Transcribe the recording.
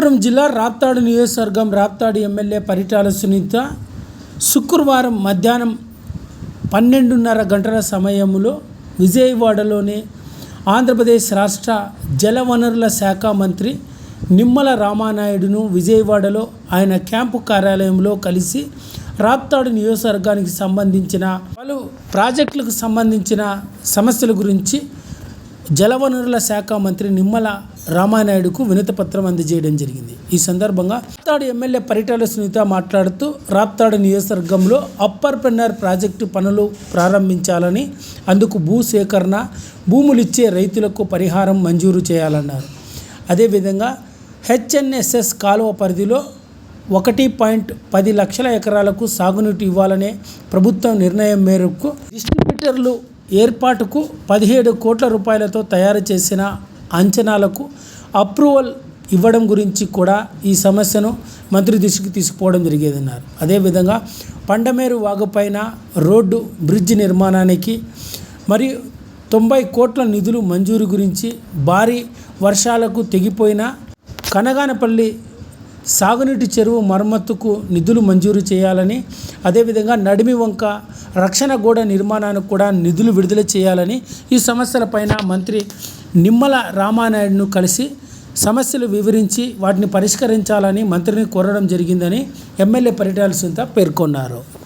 అనంతపురం జిల్లా రాప్తాడు నియోజకవర్గం రాప్తాడు ఎమ్మెల్యే పరిటాల సునీత శుక్రవారం మధ్యాహ్నం పన్నెండున్నర గంటల సమయంలో విజయవాడలోని ఆంధ్రప్రదేశ్ రాష్ట్ర జలవనరుల శాఖ మంత్రి నిమ్మల రామానాయుడును విజయవాడలో ఆయన క్యాంపు కార్యాలయంలో కలిసి రాప్తాడు నియోజకవర్గానికి సంబంధించిన పలు ప్రాజెక్టులకు సంబంధించిన సమస్యల గురించి జలవనరుల శాఖ మంత్రి నిమ్మల రామానాయుడుకు వినతిపత్రం అందజేయడం జరిగింది. ఈ సందర్భంగా రాప్తాడు ఎమ్మెల్యే పరిటాల సునీత మాట్లాడుతూ రాప్తాడు నియోజకవర్గంలో అప్పర్ పెన్నర్ ప్రాజెక్టు పనులు ప్రారంభించాలని అందుకు భూ సేకరణ భూములిచ్చే రైతులకు పరిహారం మంజూరు చేయాలన్నారు. అదేవిధంగా హెచ్ఎన్ఎస్ఎస్ కాలువ పరిధిలో ఒకటి పాయింట్ పది లక్షల ఎకరాలకు సాగునీటి ఇవ్వాలనే ప్రభుత్వం నిర్ణయం మేరకు డిస్ట్రిబ్యూటర్లు ఏర్పాటుకు పదిహేడు కోట్ల రూపాయలతో తయారు చేసిన అంచనాలకు అప్రూవల్ ఇవ్వడం గురించి కూడా ఈ సమస్యను మంత్రి దృష్టికి తీసుకుపోవడం జరిగేదన్నారు. అదేవిధంగా పండమేరు వాగుపైన రోడ్డు బ్రిడ్జ్ నిర్మాణానికి మరియు తొంభై కోట్ల నిధులు మంజూరు గురించి భారీ వర్షాలకు తెగిపోయిన కనగానపల్లి సాగునీటి చెరువు మరమ్మతుకు నిధులు మంజూరు చేయాలని అదేవిధంగా నడిమి వంక రక్షణ గోడ నిర్మాణానికి కూడా నిధులు విడుదల చేయాలని ఈ సమస్యలపైన మంత్రి నిమ్మల రామానాయుడును కలిసి సమస్యలు వివరించి వాటిని పరిష్కరించాలని మంత్రిని కోరడం జరిగిందని ఎమ్మెల్యే పరిటాల సుంత పేర్కొన్నారు.